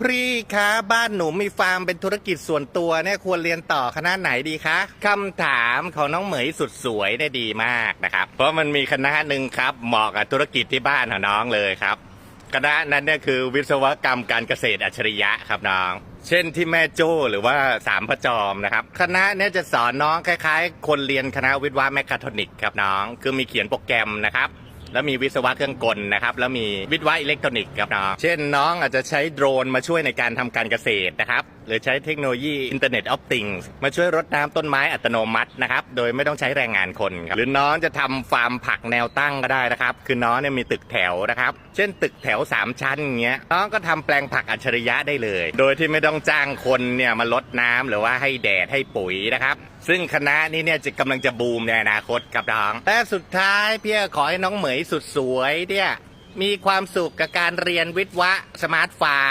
พี่คะบ้านหนูมีฟาร์มเป็นธุรกิจส่วนตัวเนี่ยควรเรียนต่อคณะไหนดีคะคำถามของน้องเหมยสุดสวยได้ดีมากนะครับ เพราะมันมีคณะหนึ่งครับเหมาะกับธุรกิจที่บ้านของน้องเลยครับ คณะนั้นเนี่ยคือวิศวกรรมการเกษตรอัจฉริยะครับน้อง เช่นที่แม่โจ้หรือว่าสามพระจอมนะครับ คณะเนี้จะสอนน้องคล้าย ๆ คนเรียนคณะวิศวะแมคคาทรอนิกส์ครับน้อง คือมีเขียนโปรแกรมนะครับ แล้วมีวิศวะเครื่องกลนะครับ แล้วมีวิศวะอิเล็กทรอนิกส์ครับน้องเช่นน้องอาจจะใช้โดรนมาช่วยในการทำการเกษตรนะครับ หรือใช้เทคโนโลยีอินเทอร์เน็ตออฟติงมาช่วยรดน้ำต้นไม้อัตโนมัตินะครับ โดยไม่ต้องใช้แรงงานคนครับ หรือน้องจะทำฟาร์มผักแนวตั้งก็ได้นะครับ คือน้องเนี่ยมีตึกแถวนะครับ เช่นตึกแถว 3 ชั้นเงี้ย น้องก็ทำแปลงผักอัจฉริยะได้เลย โดยที่ไม่ต้องจ้างคนเนี่ยมาลดน้ำหรือว่าให้แดดให้ปุ๋ยนะครับ ซึ่งคณะนี้เนี่ยจะกำลังจะบูมในอนาคตกับน้อง และสุดท้ายพี่ขอให้น้องเหมยสุดสวยเนี่ยมีความสุขกับการเรียนวิทย์วะสมาร์ทฟาร์